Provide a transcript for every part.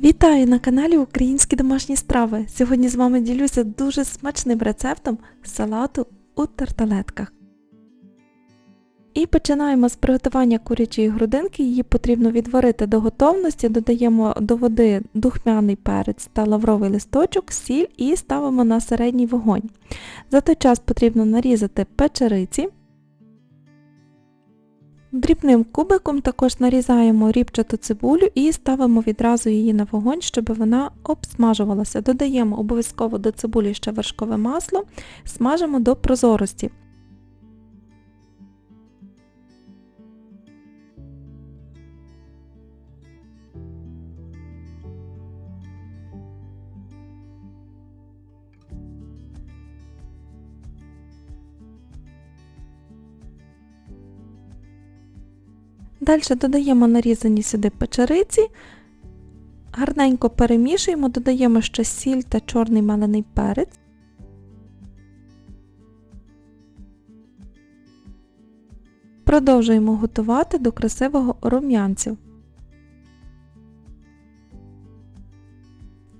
Вітаю на каналі Українські домашні страви. Сьогодні з вами ділюся дуже смачним рецептом салату у тарталетках. І починаємо з приготування курячої грудинки. Її потрібно відварити до готовності, додаємо до води духмяний перець та лавровий листочок, сіль і ставимо на середній вогонь. За той час потрібно нарізати печериці. Дрібним кубиком також нарізаємо рібчату цибулю і ставимо відразу її на вогонь, щоб вона обсмажувалася. Додаємо обов'язково до цибулі ще вершкове масло, смажимо до прозорості. Далі додаємо нарізані сюди печериці, гарненько перемішуємо, додаємо ще сіль та чорний мелений перець. Продовжуємо готувати до красивого рум'янцю.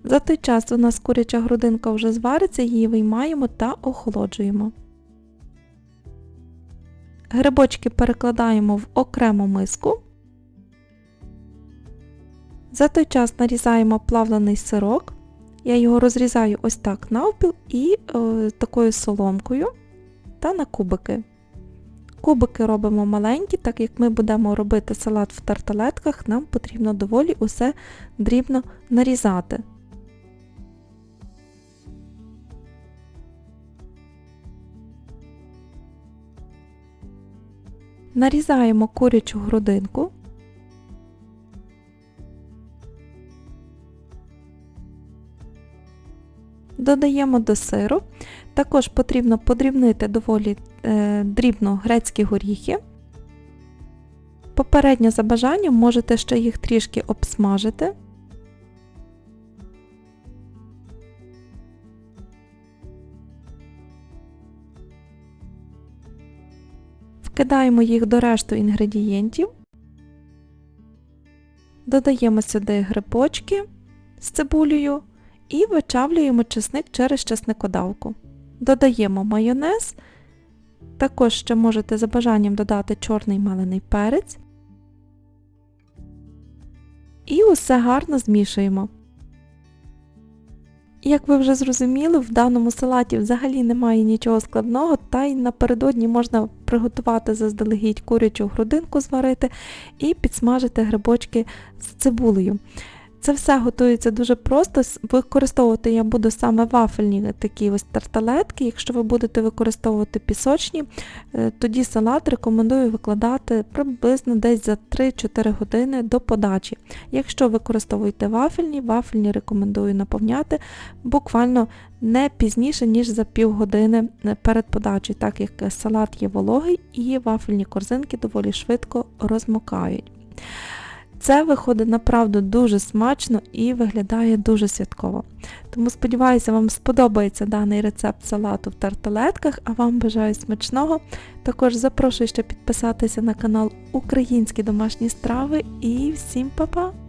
За той час у нас куряча грудинка вже звариться, її виймаємо та охолоджуємо. Грибочки перекладаємо в окрему миску. За той час нарізаємо плавлений сирок. Я його розрізаю ось так навпіл і е, такою соломкою та на кубики. Кубики робимо маленькі, так як ми будемо робити салат в тарталетках, нам потрібно доволі усе дрібно нарізати. Нарізаємо курячу грудинку. Додаємо до сиру. Також потрібно подрібнити доволі е, дрібно грецькі горіхи. Попередньо за бажанням можете ще їх трішки обсмажити. Вкидаємо їх до решту інгредієнтів, додаємо сюди грибочки з цибулею і вичавлюємо чесник через чесникодавку. Додаємо майонез, також ще можете за бажанням додати чорний мелений перець. І усе гарно змішуємо. Як ви вже зрозуміли, в даному салаті взагалі немає нічого складного, та й напередодні можна приготувати заздалегідь курячу грудинку зварити і підсмажити грибочки з цибулею. Це все готується дуже просто. Використовувати я буду саме вафельні такі ось тарталетки. Якщо ви будете використовувати пісочні, е, тоді салат рекомендую викладати приблизно десь за 3-4 години до подачі. Якщо використовуєте вафельні, вафельні рекомендую наповняти буквально не пізніше, ніж за півгодини е, перед подачею, так як салат є вологий і вафельні корзинки доволі швидко розмокають. Це виходить направду дуже смачно і виглядає дуже святково. Тому сподіваюся, вам сподобається даний рецепт салату в тарталетках, а вам бажаю смачного. Також запрошую ще підписатися на канал Українські домашні страви і всім па-па!